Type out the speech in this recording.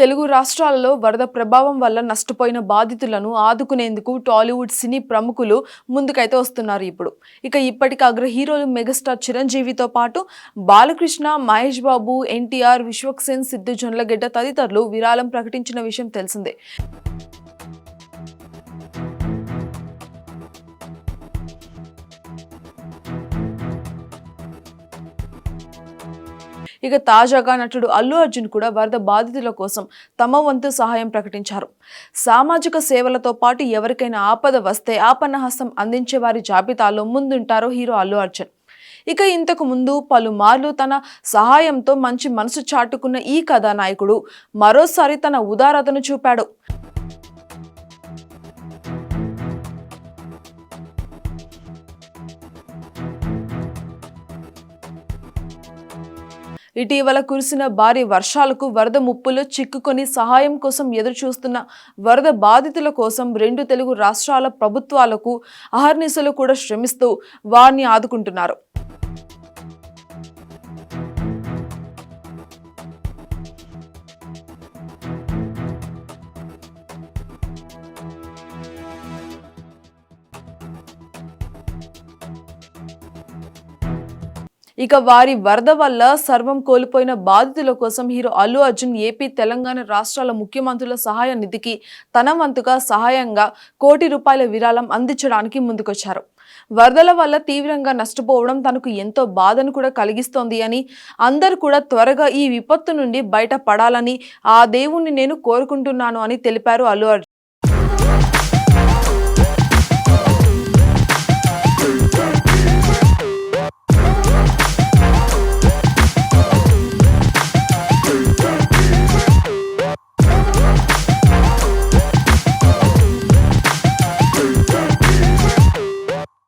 తెలుగు రాష్ట్రాలలో వరద ప్రభావం వల్ల నష్టపోయిన బాధితులను ఆదుకునేందుకు టాలీవుడ్ సినీ ప్రముఖులు ముందుకైతే వస్తున్నారు ఇప్పుడు. ఇక ఇప్పటికి అగ్ర హీరోలు మెగాస్టార్ చిరంజీవితో పాటు బాలకృష్ణ మహేష్ బాబు ఎన్టీఆర్ విశ్వక్సేన్ సిద్ధు జొన్నలగడ్డ తదితరులు విరాళం ప్రకటించిన విషయం తెలిసిందే. ఇక తాజాగా నటుడు అల్లు అర్జున్ కూడా వరద బాధితుల కోసం తమ వంతు సహాయం ప్రకటించారు. సామాజిక సేవలతో పాటు ఎవరికైనా ఆపద వస్తే ఆపన్నహస్తం అందించే వారి జాబితాలో ముందుంటారు హీరో అల్లు అర్జున్. ఇక ఇంతకు ముందు పలుమార్లు తన సహాయంతో మంచి మనసు చాటుకున్న ఈ కథానాయకుడు మరోసారి తన ఉదారతను చూపాడు. ఇటీవల కురిసిన భారీ వర్షాలకు వరద ముప్పులో చిక్కుకొని సహాయం కోసం ఎదురుచూస్తున్న వరద బాధితుల కోసం రెండు తెలుగు రాష్ట్రాల ప్రభుత్వాలకు అహర్నిశలు కూడా శ్రమిస్తూ వారిని ఆదుకుంటున్నారు. ఇక వారి వరద వల్ల సర్వం కోల్పోయిన బాధితుల కోసం హీరో అల్లు అర్జున్ ఏపీ తెలంగాణ రాష్ట్రాల ముఖ్యమంత్రుల సహాయ నిధికి తన వంతుగా సహాయంగా కోటి రూపాయల విరాళం అందించడానికి ముందుకొచ్చారు. వరదల వల్ల తీవ్రంగా నష్టపోవడం తనకు ఎంతో బాధను కూడా కలిగిస్తోంది అని అందరూ కూడా త్వరగా ఈ విపత్తు నుండి బయటపడాలని ఆ దేవుణ్ణి నేను కోరుకుంటున్నాను అని తెలిపారు అల్లు అర్జున్.